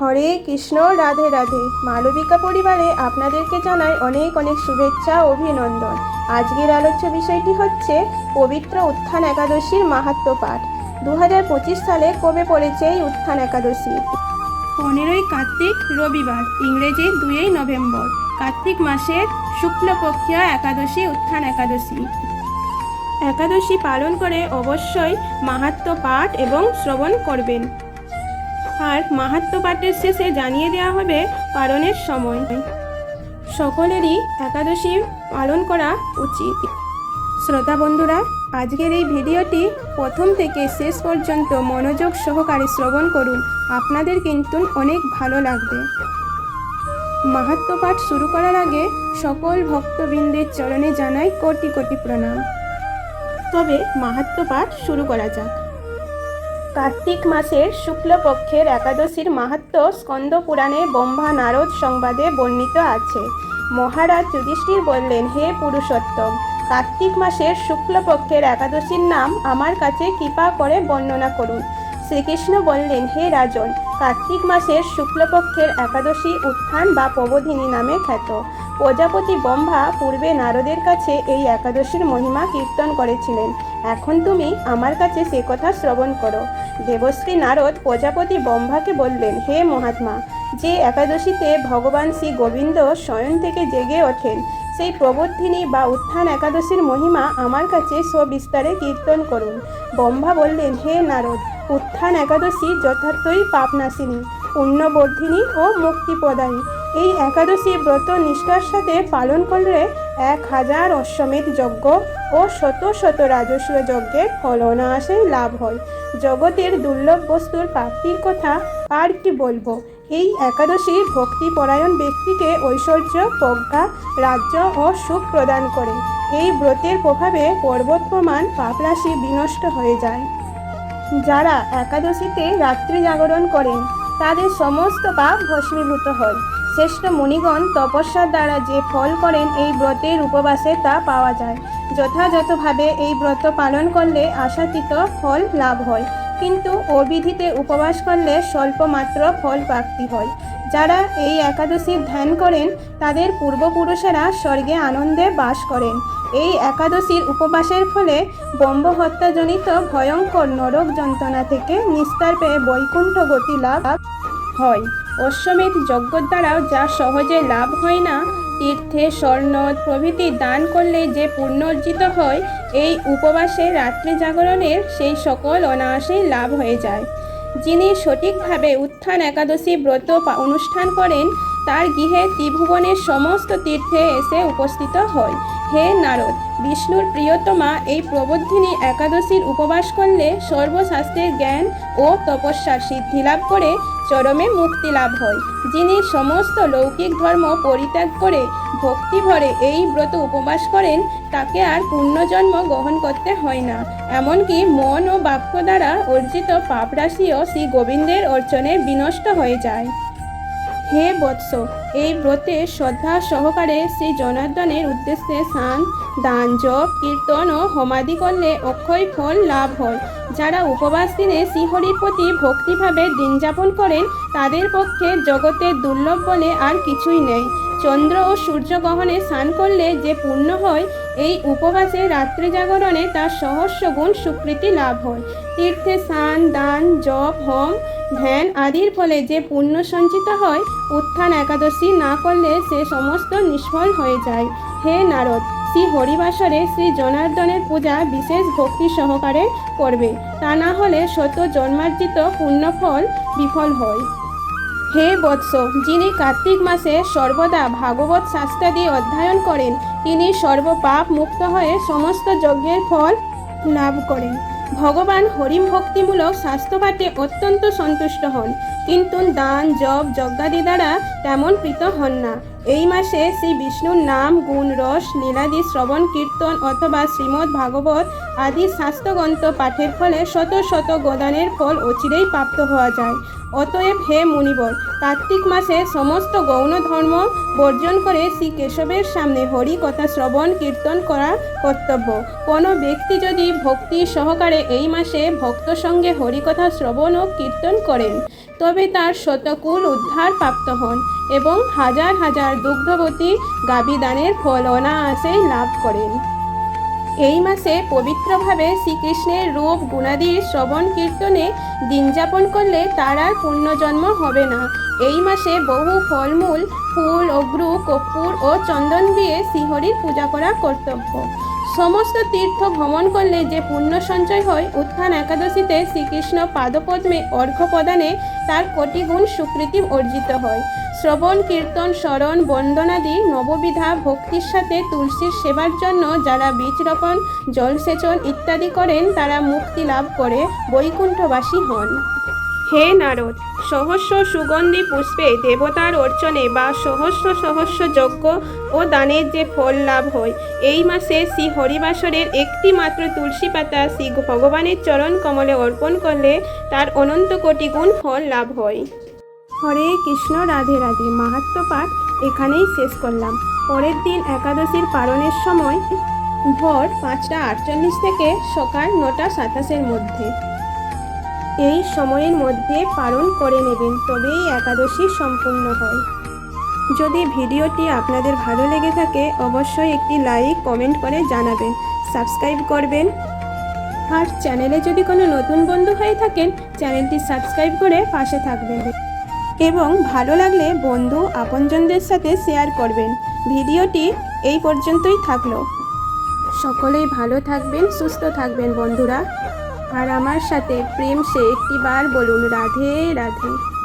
হরে কৃষ্ণ, রাধে রাধে। মালবিকা পরিবারে আপনাদেরকে জানাই অনেক অনেক শুভেচ্ছা অভিনন্দন। আজকের আলোচ্য বিষয়টি হচ্ছে পবিত্র উত্থান একাদশীর মাহাত্ম পাঠ। দু হাজার পঁচিশ সালে কবে পড়েছে এই উত্থান একাদশী? পনেরোই কার্তিক, রবিবার, ইংরেজি দুই নভেম্বর, কার্তিক মাসের শুক্লপক্ষীয় একাদশী উত্থান একাদশী। একাদশী পালন করে অবশ্যই মাহাত্ম পাঠ এবং শ্রবণ করবেন। আর মাহাত্ম পাঠের শেষে জানিয়ে দেওয়া হবে পালনের সময়। সকলেরই একাদশী পালন করা উচিত। শ্রোতা বন্ধুরা, আজকের এই ভিডিওটি প্রথম থেকে শেষ পর্যন্ত মনোযোগ সহকারে শ্রবণ করুন। আপনাদের কিন্তু অনেক ভালো লাগবে। মাহাত্ম পাঠ শুরু করার আগে সকল ভক্তবৃন্দের চরণে জানাই কোটি কোটি প্রণাম। তবে মাহাত্ম পাঠ শুরু করা যাক। কার্তিক মাসের শুক্লপক্ষের একাদশীর মাহাত্ম স্কন্দ পুরাণে ব্রহ্মা নারদ সংবাদে বর্ণিত আছে। মহারাজ যুধিষ্ঠির বললেন, হে পুরুষোত্তম, কার্তিক মাসের শুক্লপক্ষের একাদশীর নাম আমার কাছে কৃপা করে বর্ণনা করুন। শ্রীকৃষ্ণ বললেন, হে রাজন, কার্তিক মাসের শুক্লপক্ষের একাদশী উত্থান বা প্রবোধিনী নামে খ্যাত। প্রজাপতি ব্রহ্মা পূর্বে নারদের কাছে এই একাদশীর মহিমা কীর্তন করেছিলেন। এখন তুমি আমার কাছে সে কথা শ্রবণ করো। দেবশ্রী নারদ প্রজাপতি ব্রহ্মাকে বললেন, হে মহাত্মা, যে একাদশীতে ভগবান শ্রী গোবিন্দ স্বয়ং থেকে জেগে ওঠেন, সেই প্রবোধিনী বা উত্থান একাদশীর মহিমা আমার কাছে সবিস্তারে কীর্তন করুন। ব্রহ্মা বললেন, হে নারদ, উত্থান একাদশী যথার্থই পাপনাশিনী, পুণ্যবর্ধিনী ও মুক্তিপ্রদায়ী। এই একাদশী ব্রত নিষ্ঠার সাথে পালন করলে এক হাজার অশ্বমেধ যজ্ঞ ও শত শত রাজস্বীয় যজ্ঞের ফল অনায়াসেই লাভ হয়। জগতের দুর্লভ বস্তুর প্রাপ্তির কথা আর কি বলব? এই একাদশী ভক্তিপরায়ণ ব্যক্তিকে ঐশ্বর্য, প্রজ্ঞা, রাজ্য ও সুখ প্রদান করে। এই ব্রতের প্রভাবে পর্বত প্রমাণ পাপরাশি বিনষ্ট হয়ে যায়। যারা একাদশীতে রাত্রি জাগরণ করেন, তাদের সমস্ত পাপ ভস্মীভূত হয়। শ্রেষ্ঠ মুনিগণ তপস্যার দ্বারা যে ফল করেন, এই ব্রতের উপবাসে তা পাওয়া যায়। যথাযথভাবে এই ব্রত পালন করলে আশাতীত ফল লাভ হয়। কিন্তু অবিধিতে উপবাস করলে স্বল্প মাত্র ফল প্রাপ্তি হয়। যারা এই একাদশীর ধ্যান করেন, তাদের পূর্বপুরুষেরা স্বর্গে আনন্দে বাস করেন। এই একাদশীর উপবাসের ফলে ব্রহ্ম হত্যাজনিত ভয়ঙ্কর নরক যন্ত্রণা থেকে নিস্তার পেয়ে বৈকুণ্ঠ গতি লাভ হয়। অশ্বমেধ যজ্ঞ দ্বারাও যা সহজে লাভ হয় না, তীর্থে স্বর্ণ প্রভৃতি দান করলে যে পুণ্য অর্জিত হয়, এই উপবাসে রাত্রি জাগরণের সেই সকল অনায়াসেই লাভ হয়ে যায়। যিনি সঠিকভাবে উত্থান একাদশী ব্রত অনুষ্ঠান করেন, তার গৃহে ত্রিভুবনের সমস্ত তীর্থে এসে উপস্থিত হয় হে নারদ, বিষ্ণুর প্রিয়তমা এই প্রবোধিনী একাদশীর উপবাস করলে সর্বশাস্ত্রের জ্ঞান ও তপস্যার সিদ্ধি লাভ করে চরমে মুক্তি লাভ হয়। যিনি সমস্ত লৌকিক ধর্ম পরিত্যাগ করে ভক্তি ভরে এই ব্রত উপবাস করেন, তাকে আর পুণ্যজন্ম গ্রহণ করতে হয় না। এমনকি মন ও বাক্য দ্বারা অর্জিত পাপরাশিও শ্রী গোবিন্দের অর্চনে বিনষ্ট হয়ে যায়। হে বৎস, এই ব্রতে শ্রদ্ধা সহকারে শ্রী জনার্দনের উদ্দেশ্যে স্নান, দান, জপ, কীর্তন ও হোমাদি করলে অক্ষয় ফল লাভ হয়। যারা উপবাস দিনে শ্রীহরির প্রতি ভক্তিভাবে দিন যাপন করেন, তাদের পক্ষে জগতের দুর্লভ বলে আর কিছুই নেই। চন্দ্র ও সূর্যগ্রহণে স্নান করলে যে পূর্ণ হয়, এই উপবাসে রাত্রি জাগরণে তার সহস্র গুণ স্বীকৃতি লাভ হয়। তীর্থে স্নান, দান, জপ, হোম, ধ্যান আদির ফলে যে পুণ্য সঞ্চিত হয়, উত্থান একাদশী না করলে সে সমস্ত নিষ্ফল হয়ে যায়। হে নারদ, শ্রী হরিবাসরে শ্রী জনার্দনের পূজা বিশেষ ভক্তি সহকারে করবে। তা না হলে শত জন্মার্জিত পুণ্যফল বিফল হয়। হে বৎস, যিনি কার্তিক মাসে সর্বদা ভাগবত শাস্ত্রাদি অধ্যয়ন করেন, তিনি সর্বপাপ মুক্ত হয়ে সমস্ত যজ্ঞের ফল লাভ করেন। ভগবান হরিম ভক্তিমূলক স্বাস্থ্যপাঠে অত্যন্ত সন্তুষ্ট হন, কিন্তু দান, জপ, যজ্ঞাদি দ্বারা তেমন প্রীত হন না। এই মাসে শ্রী বিষ্ণুর নাম, গুণ, রস, লীলাদি, শ্রবণ, কীর্তন অথবা শ্রীমদ্ ভাগবত আদি শাস্ত্রগ্রন্থ পাঠের ফলে শত শত গোদানের ফল অচিরেই প্রাপ্ত হওয়া যায়। অতএব হে মুনিবর, কার্তিক মাসে সমস্ত গৌণ ধর্ম বর্জন করে শ্রী কেশবের সামনে হরি কথা শ্রবণ কীর্তন করা কর্তব্য। কোনো ব্যক্তি যদি ভক্তি সহকারে এই মাসে ভক্ত সঙ্গে হরিকথা শ্রবণ ও কীর্তন করেন, তবে তার শতকুল উদ্ধার প্রাপ্ত হন এবং হাজার হাজার দুগ্ধবতী গাবিদানের ফল অনায়াসেই লাভ করেন। এই মাসে পবিত্রভাবে শ্রীকৃষ্ণের রূপ গুণাদির শ্রবণ, কীর্তনে দিন যাপন করলে তার আর পুণ্যজন্ম হবে না। এই মাসে বহু ফলমূল, ফুল, অগ্রু, কর্পূর ও চন্দন দিয়ে শ্রীহরির পূজা করা কর্তব্য। সমস্ত তীর্থ ভ্রমণ করলে যে পুণ্য সঞ্চয় হয়, উত্থান একাদশীতে শ্রীকৃষ্ণ পাদপদ্মে অর্ঘ্য প্রদানে তার কোটি গুণ সুকৃতি অর্জিত হয়। শ্রবণ, কীর্তন, স্মরণ, বন্দনাদি নববিধা ভক্তির সাথে তুলসীর সেবার জন্য যারা বীজ রোপণ জলসেচন ইত্যাদি করেন, তারা মুক্তি লাভ করে বৈকুণ্ঠবাসী হন। হে নারদ, সহস্র সুগন্ধি পুষ্পে দেবতার অর্চনে বা সহস্র সহস্র যজ্ঞ ও দানের যে ফল লাভ হয়, এই মাসে শ্রী হরিবাসরের একটি মাত্র তুলসী পাতা শ্রী ভগবানের চরণ কমলে অর্পণ করলে তার অনন্ত কোটি গুণ ফল লাভ হয়। হরে কৃষ্ণ, রাধে রাধে। মাহাত্ম পাঠ এখানেই শেষ করলাম। পরের দিন একাদশীর পালনের সময় ভোর পাঁচটা আটচল্লিশ থেকে সকাল নটা সাতাশের মধ্যে। এই সময়ের মধ্যে পালন করে নেবেন, তবেই একাদশী সম্পূর্ণ হয়। যদি ভিডিওটি আপনাদের ভালো লেগে থাকে, অবশ্যই একটি লাইক, কমেন্ট করে জানাবেন, সাবস্ক্রাইব করবেন। আর চ্যানেলে যদি কোনো নতুন বন্ধু হয়ে থাকেন, চ্যানেলটি সাবস্ক্রাইব করে পাশে থাকবেন। এবং ভালো লাগলে বন্ধু আপনজনদের সাথে শেয়ার করবেন। ভিডিওটি এই পর্যন্তই থাকল। সকলেই ভালো থাকবেন, সুস্থ থাকবেন বন্ধুরা। আর আমার সাথে প্রেম সে একটি বার বলুন, রাধে রাধে।